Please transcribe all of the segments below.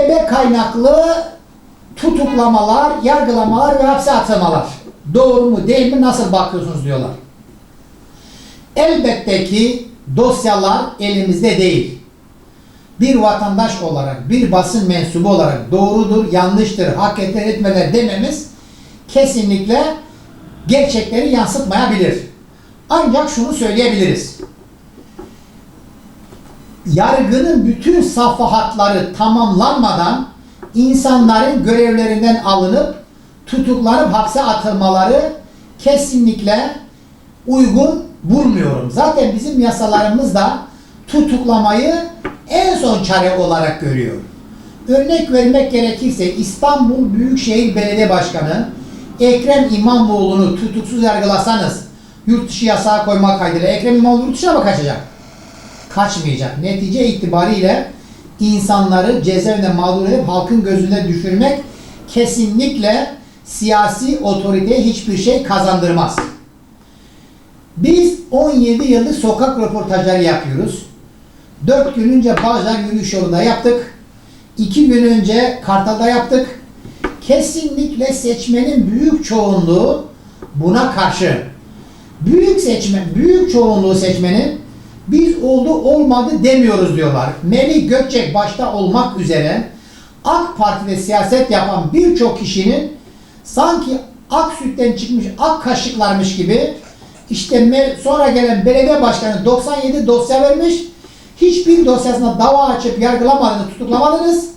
sebebe kaynaklı tutuklamalar, yargılamalar ve hapse atılmalar. Doğru mu değil mi nasıl bakıyorsunuz diyorlar. Elbette ki dosyalar elimizde değil. Bir vatandaş olarak, bir basın mensubu olarak doğrudur, yanlıştır, hak eder etmeler dememiz kesinlikle gerçekleri yansıtmayabilir. Ancak şunu söyleyebiliriz. Yargının bütün safhatları tamamlanmadan insanların görevlerinden alınıp tutuklanıp hapse atılmaları kesinlikle uygun bulmuyorum. Zaten bizim yasalarımız da tutuklamayı en son çare olarak görüyor. Örnek vermek gerekirse İstanbul Büyükşehir Belediye Başkanı Ekrem İmamoğlu'nu tutuksuz yargılasanız yurt dışı yasağı koyma kaydıyla Ekrem İmamoğlu yurt dışına mı kaçacak? Kaçmayacak. Netice itibariyle insanları cezaevinde mağdur edip halkın gözünde düşürmek kesinlikle siyasi otoriteye hiçbir şey kazandırmaz. Biz 17 yıldır sokak röportajları yapıyoruz. 4 gün önce Bağcılar yürüyüş yolunda yaptık. 2 gün önce Kartal'da yaptık. Kesinlikle seçmenin büyük çoğunluğu buna karşı. Büyük seçmen, büyük çoğunluğu seçmenin biz oldu olmadı demiyoruz diyorlar. Melih Gökçek başta olmak üzere AK Parti'de siyaset yapan birçok kişinin sanki ak sütten çıkmış ak kaşıklarmış gibi işte sonra gelen belediye başkanı 97 dosya vermiş. Hiçbir dosyasına dava açıp yargılamadınız, tutuklamadınız.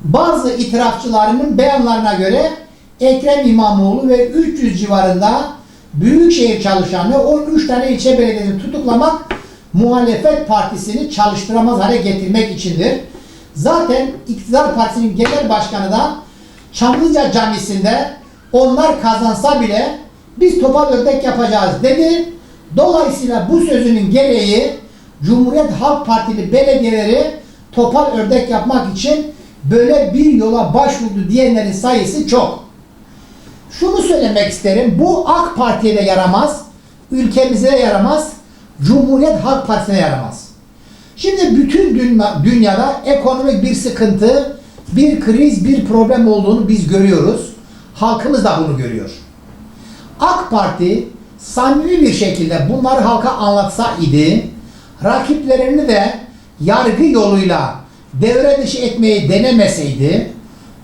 Bazı itirafçılarının beyanlarına göre Ekrem İmamoğlu ve 300 civarında büyükşehir çalışanı 13 tane ilçe belediyesini tutuklamak muhalefet partisini çalıştıramaz hale getirmek içindir. Zaten iktidar partisinin genel başkanı da Çamlıca Camisi'nde onlar kazansa bile biz topal ördek yapacağız dedi. Dolayısıyla bu sözünün gereği Cumhuriyet Halk Partili belediyeleri topal ördek yapmak için böyle bir yola başvurdu diyenlerin sayısı çok. Şunu söylemek isterim. Bu AK Parti'ye de yaramaz, ülkemize de yaramaz, Cumhuriyet Halk Partisi'ne yaramaz. Şimdi bütün dünya, dünyada ekonomik bir sıkıntı, bir kriz, bir problem olduğunu biz görüyoruz. Halkımız da bunu görüyor. AK Parti samimi bir şekilde bunları halka anlatsa idi, rakiplerini de yargı yoluyla devre dışı etmeyi denemeseydi,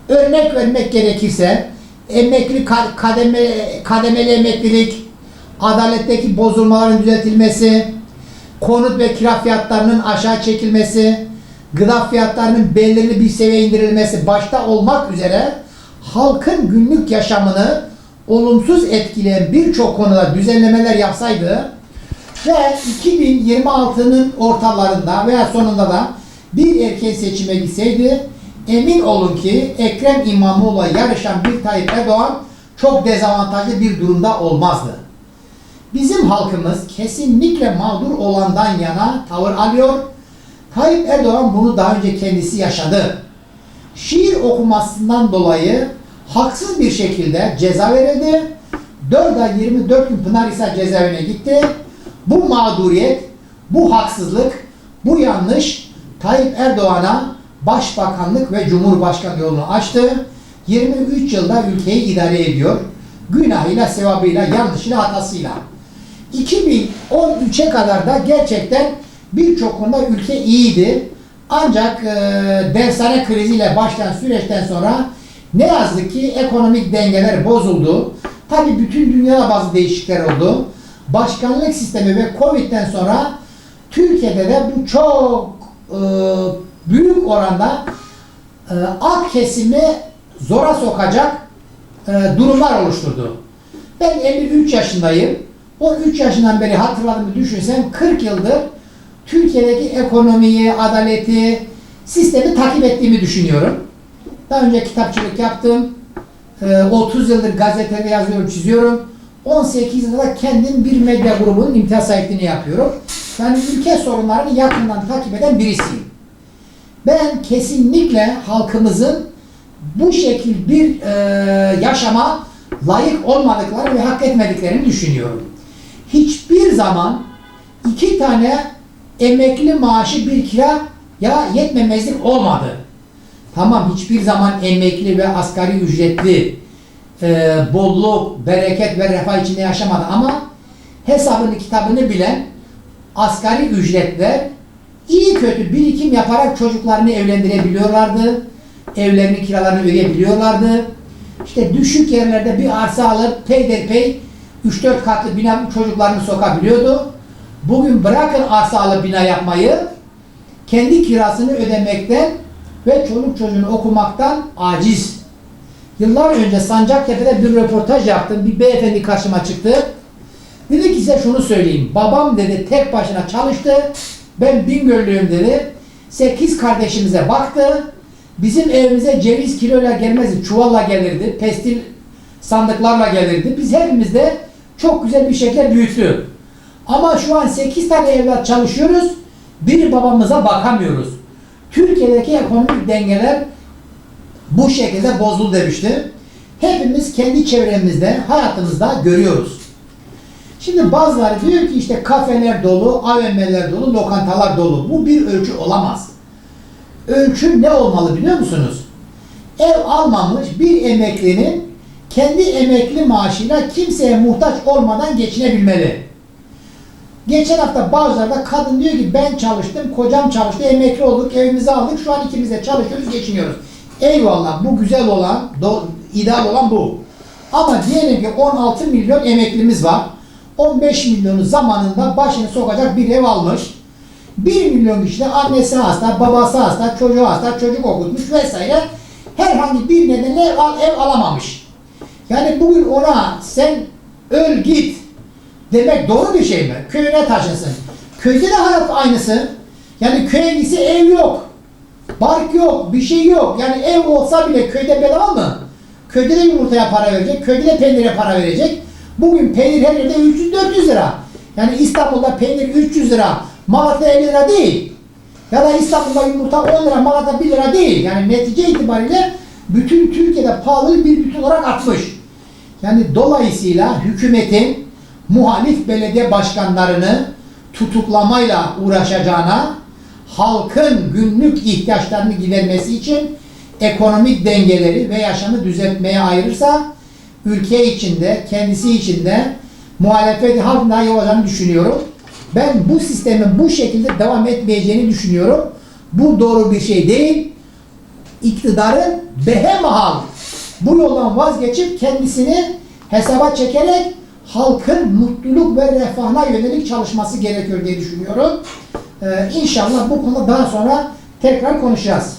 örnek vermek gerekirse emekli ka- kademe, kademeli emeklilik, adaletteki bozulmaların düzeltilmesi, konut ve kira fiyatlarının aşağı çekilmesi, gıda fiyatlarının belirli bir seviyeye indirilmesi başta olmak üzere halkın günlük yaşamını olumsuz etkileyen birçok konuda düzenlemeler yapsaydı ve 2026'nın ortalarında veya sonunda da bir erken seçime gitseydi emin olun ki Ekrem İmamoğlu'la yarışan bir Tayyip Erdoğan çok dezavantajlı bir durumda olmazdı. Bizim halkımız kesinlikle mağdur olandan yana tavır alıyor. Tayyip Erdoğan bunu daha önce kendisi yaşadı. Şiir okumasından dolayı haksız bir şekilde ceza verildi. 4 ay 24 gün Pınarhisar cezaevine gitti. Bu mağduriyet, bu haksızlık, bu yanlış Tayyip Erdoğan'a başbakanlık ve cumhurbaşkanı yolunu açtı. 23 yılda ülkeyi idare ediyor. Günahıyla, sevabıyla, yanlışıyla, hatasıyla. 2013'e kadar da gerçekten birçok konuda ülke iyiydi. Ancak e, dershane kriziyle başlayan süreçten sonra ne yazık ki ekonomik dengeler bozuldu. Tabii bütün dünyada bazı değişiklikler oldu. Başkanlık sistemi ve Covid'den sonra Türkiye'de de bu çok e, büyük oranda e, alt kesimi zora sokacak e, durumlar oluşturdu. Ben 53 yaşındayım. O 3 yaşından beri hatırladığımı düşünsem 40 yıldır Türkiye'deki ekonomiyi, adaleti, sistemi takip ettiğimi düşünüyorum. Daha önce kitapçılık yaptım. Ee, 30 yıldır gazetede yazıyorum, çiziyorum. 18 yılda kendim bir medya grubunun imtiyaz sahipliğini yapıyorum. Yani ülke sorunlarını yakından takip eden birisiyim. Ben kesinlikle halkımızın bu şekil bir e, yaşama layık olmadıkları ve hak etmediklerini düşünüyorum. Hiçbir zaman iki tane emekli maaşı bir kira ya yetmemezlik olmadı. Tamam hiçbir zaman emekli ve asgari ücretli e, bolluk, bereket ve refah içinde yaşamadı ama hesabını kitabını bilen asgari ücretler iyi kötü birikim yaparak çocuklarını evlendirebiliyorlardı. Evlerinin kiralarını ödeyebiliyorlardı. İşte düşük yerlerde bir arsa alıp peyderpey 3-4 katlı bina çocuklarını sokabiliyordu. Bugün bırakın arsa alıp bina yapmayı, kendi kirasını ödemekten ve çoluk çocuğunu okumaktan aciz. Yıllar önce Sancaktepe'de bir röportaj yaptım. Bir beyefendi karşıma çıktı. Dedi ki size şunu söyleyeyim. Babam dedi tek başına çalıştı. Ben Bingöllüyüm dedi. Sekiz kardeşimize baktı. Bizim evimize ceviz kiloyla gelmezdi. Çuvalla gelirdi. Pestil sandıklarla gelirdi. Biz hepimiz de çok güzel bir şekilde büyüttü. Ama şu an 8 tane evlat çalışıyoruz. Bir babamıza bakamıyoruz. Türkiye'deki ekonomik dengeler bu şekilde bozuldu demişti. Hepimiz kendi çevremizde, hayatımızda görüyoruz. Şimdi bazıları diyor ki işte kafeler dolu, AVM'ler dolu, lokantalar dolu. Bu bir ölçü olamaz. Ölçü ne olmalı biliyor musunuz? Ev almamış bir emeklinin kendi emekli maaşıyla kimseye muhtaç olmadan geçinebilmeli. Geçen hafta bazılarda kadın diyor ki ben çalıştım, kocam çalıştı, emekli olduk, evimizi aldık, şu an ikimiz de çalışıyoruz, geçiniyoruz. Eyvallah bu güzel olan, ideal olan bu. Ama diyelim ki 16 milyon emeklimiz var. 15 milyonu zamanında başını sokacak bir ev almış. 1 milyon kişi de annesi hasta, babası hasta, çocuğu hasta, çocuk okutmuş vesaire. Herhangi bir nedenle ev, al- ev alamamış. Yani bugün ona sen öl git demek doğru bir şey mi? Köyüne taşınsın. Köyde de hayat aynısı. Yani köye gitse ev yok. Bark yok, bir şey yok. Yani ev olsa bile köyde bedava mı? Köyde de yumurtaya para verecek, köyde de peynire para verecek. Bugün peynir her yerde 300-400 lira. Yani İstanbul'da peynir 300 lira, Malatya 50 lira değil. Ya da İstanbul'da yumurta 10 lira, Malatya 1 lira değil. Yani netice itibariyle bütün Türkiye'de pahalı bir bütün olarak artmış. Yani dolayısıyla hükümetin muhalif belediye başkanlarını tutuklamayla uğraşacağına halkın günlük ihtiyaçlarını gidermesi için ekonomik dengeleri ve yaşamı düzeltmeye ayırırsa ülke içinde, kendisi içinde muhalefet halk daha iyi olacağını düşünüyorum. Ben bu sistemin bu şekilde devam etmeyeceğini düşünüyorum. Bu doğru bir şey değil. İktidarın behemahal bu yoldan vazgeçip kendisini hesaba çekerek halkın mutluluk ve refahına yönelik çalışması gerekiyor diye düşünüyorum. Ee, inşallah bu konuda daha sonra tekrar konuşacağız.